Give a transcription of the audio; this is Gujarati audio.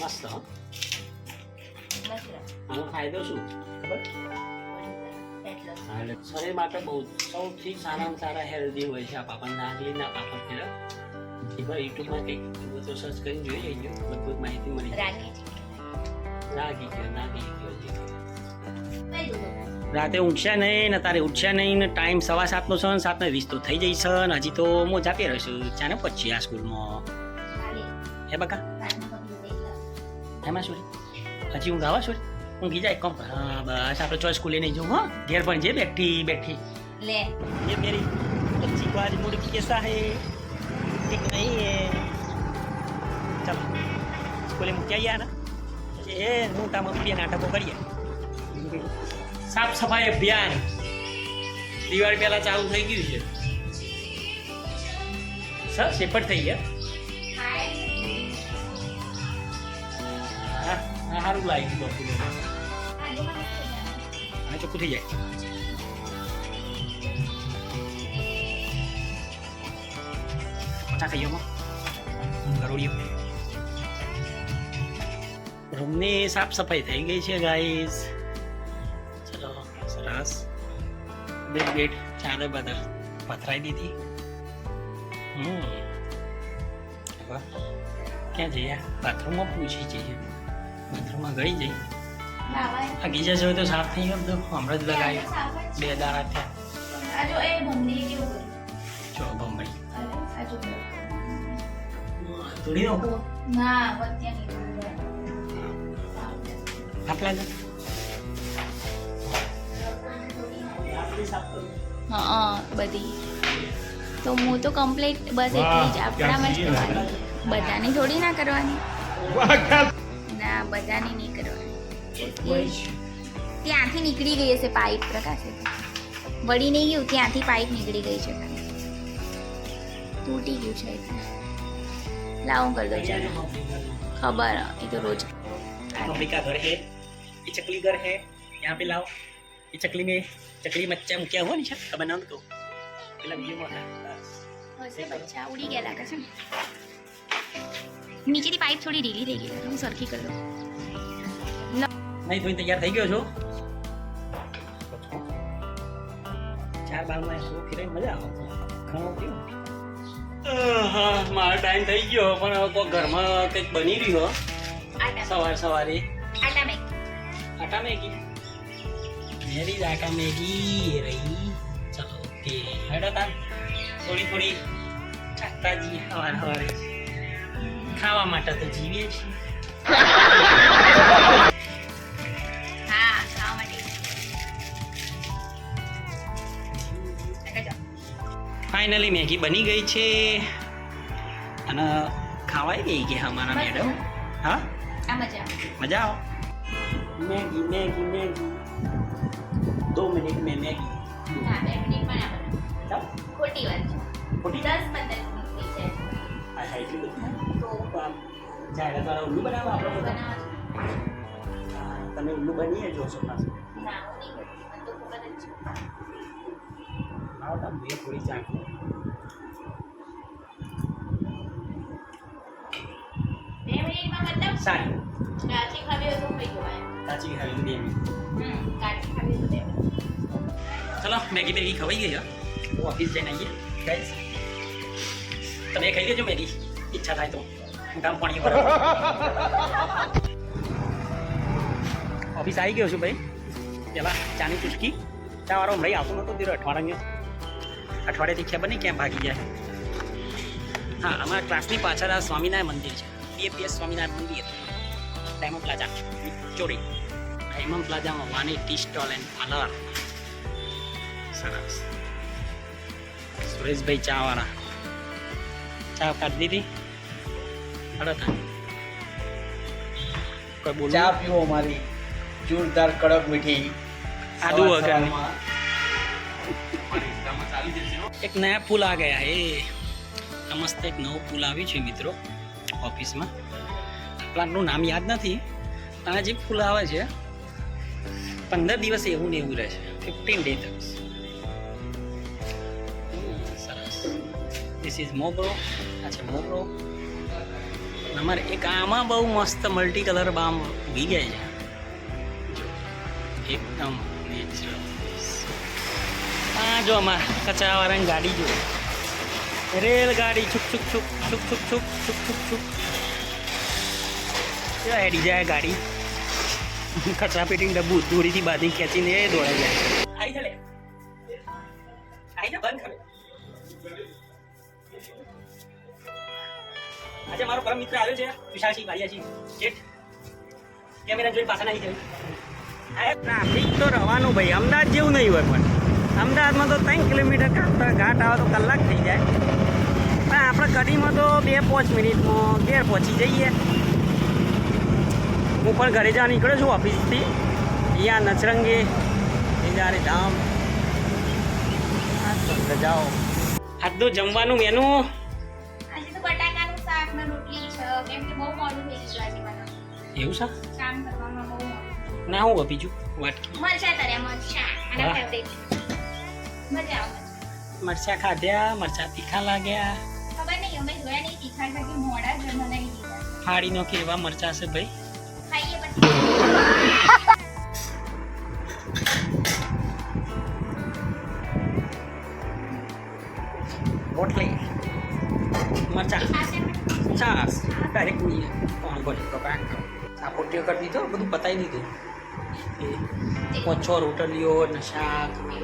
મસ્ત આનો ફાયદો શું? ખબર? હા, શરીર માટે બહુ સૌથી સારામાં સારા હેલ્ધી હોય છે આ પાપડ. નાગલીના પાપડ પેલા એ ભાઈ યુટ્યુબમાં કંઈક તો સર્ચ કરીને જોઈ લેજો. બધું માહિતી મળી રાગી ગયો નાગી ગયો રાતે ઊંઘ્યા નહીં ને તારે ઉઠ્યા નહીં ને ટાઈમ સવા સાતનો છે ને સાતને વીસ તો થઈ જાય છે ને હજી તો મોજા રહીશું ચાને પછી આ સ્કૂલમાં? હે બકા? એમાં શું હજી ઊંઘ આવે શું ઊંઘી જાય કોમ હા બસ આપણે ચોઈસ સ્કૂલે નહીં જવું હા ઘેર પણ જે બેઠી બેઠી લે ये मेरी बच्ची को आज मूड कैसा है ठीक नहीं है चलो स्कूल में क्या ना એ મોટામાં બે નાટકો કરીએ સાફ સફાઈ અભિયાન દિવાળી પહેલા ચાલુ થઈ ગયું છે સર સેપટ થઈ ગયા સારું લાગી ગયું બાપુ હા, ચોખ્ખું થઈ જાય. પચાસ થઈ ગયો કરોડિયો રૂમની સાફ સફાઈ થઈ ગઈ છે ગાઈસ ચલો, સરસ. બેડ બેડ ચાદર બદર પથરાઈ દીધી. હમ. ક્યાં જઈએ? બાથરૂમમાં પૂછી જઈએ. બાથરૂમમાં ગઈ જઈ. આ ગીજા જોયું તો સાફ થઈ ગયો બધું. હમણાં જ લગાવ્યું બે દાડા થયા. જો ભમરી તોડી જ હા. બધી. તો હું તો કમ્પ્લીટ બસ એટલી જ. આપણામાં જ કરવાની બધાની થોડી ના કરવાની. આ બધાની નહીં ત્યાંથી નીકળી ગઈ હશે પાઇપ પ્રકાશે વળી નહીં ગયું ત્યાંથી પાઇપ નીકળી ગઈ છે. તૂટી ગયું છે. લાવો કરી દઉં ચાલો ખબર એ તો રોજ. મમ્મી ઘર હે? એ ચકલી ઘર હે? યહાં પે લાવો. એ ચકલી મેં ચકલી બચ્ચા મૂક્યા હોય ને છે ખબર ના કહું. પેલા બીજું હતા. બચ્ચા ઉડી ગયા લાગે નીચેથી પાઇપ થોડી ઢીલી થઈ ગઈ. હું સરખી કરી દઉં નહીં તો તૈયાર થઈ ગયો છો? ચાર બારમાં શું ફિરે મજા આવે ઘણો કેવું મારો ટાઈમ થઈ ગયો પણ હવે કોઈ ઘરમાં કંઈક બની રહ્યો સવાર સવારે. આટા મેગી આટા મેગી? મેરી આટા મેગી રહી. ચલો ઓકે હેડો તાર થોડી થોડી ચાખતા જઈએ સવાર સવારે ખાવા માટે તો જીવીએ છીએ. હા ખાવા માટે. ફાઇનલી મેગી બની ગઈ છે. અને ખાવાઈ ગઈ કે અમારા મેડમ હા? મજા. મજા આવો. Maggi Maggi Maggi. દો મિનિટ મેં મેગી. ના બે મિનિટમાં ના ખોટી વાત છે. ખોટી? દસ પંદર મિનિટ છે. સાઈડ લીધું તો તો આમ જાય તારા ઉલ્લુ બનાવો આપણે તમે ઉલ્લુ બનીએ જોશો પાછું. આવો તમે થોડી ચાખો. સારી. કાચી બે મિનિટ કાચી ચલો, મેગી મેગી ખવાઈ ગઈ, હા. ઓફિસ જઈને આવીએ. તમે ખાઈ લેજો મેગી. ઈચ્છા થાય તો. હું પાણી ઓફિસ આવી ગયો છું ભાઈ. પેલા ચાની ચુસ્કી ચા વાળો ભાઈ આવતો નતો દીરો અઠવાડિયે. અઠવાડિયાથી ખબર નહીં ક્યાં ભાગી જાય. હા અમારા ક્લાસની પાછળ આ સ્વામિનારાયણ મંદિર છે. બીએપીએસ સ્વામિનારાયણ મંદિર. Diamond plaza. ચોરી. ડાયમંડ પ્લાઝામાં વાની ટી સ્ટોલ એન્ડ પાર્લર સરસ. સુરેશભાઈ ચા વાળા ચા કાઢી દીધી. ચા પીવો મારી. જોરદાર કડક મીઠી. આદુ. સવારમાં. એક નયા પુલ આ ગયા હે. મસ્ત એક નવો પુલ આવ્યું છે મિત્રો ઓફિસમાં. પ્લાન્ટનું નામ યાદ નથી પણ જે ફૂલ આવે છે પંદર દિવસ એવું ને એવું રહે છે. ફિફ્ટીન ડે તક સરસ. ધીસ ઇઝ મોગરો આ છે મોગરો અમારે એક આમાં બહુ મસ્ત મલ્ટી કલર બામ ઊભી ગયા છે. એકદમ આ જો અમાર કચરાવાળાની ગાડી જો રેલગાડી, છુક છુક છુક છુક છુક છુક છુક છુક છુક. કેવા હેડી જાય ગાડી. કચરા પેટીની ડબ્બુ દોરીથી બાંધી ખેંચીને એ દોડાઈ જાય. આઈ ચાલે આઈ જા બંધ આજે મારો પરમ મિત્ર આવ્યો છે વિશાલસિંહ ભાઈયાજી જેઠ કેમેરા જોઈને પાછા નહીં જવું ટ્રાફિક તો રહેવાનું ભાઈ અમદાવાદ જેવું નહીં હોય પણ. અમદાવાદમાં તો ત્રણ કિલોમીટર કાપતા ઘાટ આવે તો કલાક થઈ જાય. પણ આપણે કડીમાં તો બે પાંચ મિનિટમાં ઘેર પહોંચી જઈએ. હું પણ ઘરે જવા નીકળ્યો છું ઓફિસથી. અહીંયા નચરંગે બીજાને ધામ. જાઓ આજનું જમવાનું મેનુ આજે તો બટાકાનું શાક રોટલી કેમ કે બહુ મોડું થઈ ગયું આજે મને. એવું છે? કામ કરવામાં બહુ મોડું. ના હું બીજું વાટકી મરચા તર્યા મરચા. અને. મજા આવે. મરચા ખાધ્યા મરચા તીખા લાગ્યા. ખબર નહીં અમે જોયા નહીં તીખા છે કે મોડા જ બનાવી દીધા ફાડીનો કેવા મરચા છે ભાઈ? ખાઈએ પછી. રોટલી. ને? ડાયરેક્ટ નહીં કોણ બોલે તો કાંઈ આ પોટીઓ કરી દીધો બધું પતાવી દીધું પોચો રોટલીઓ ને શાક ને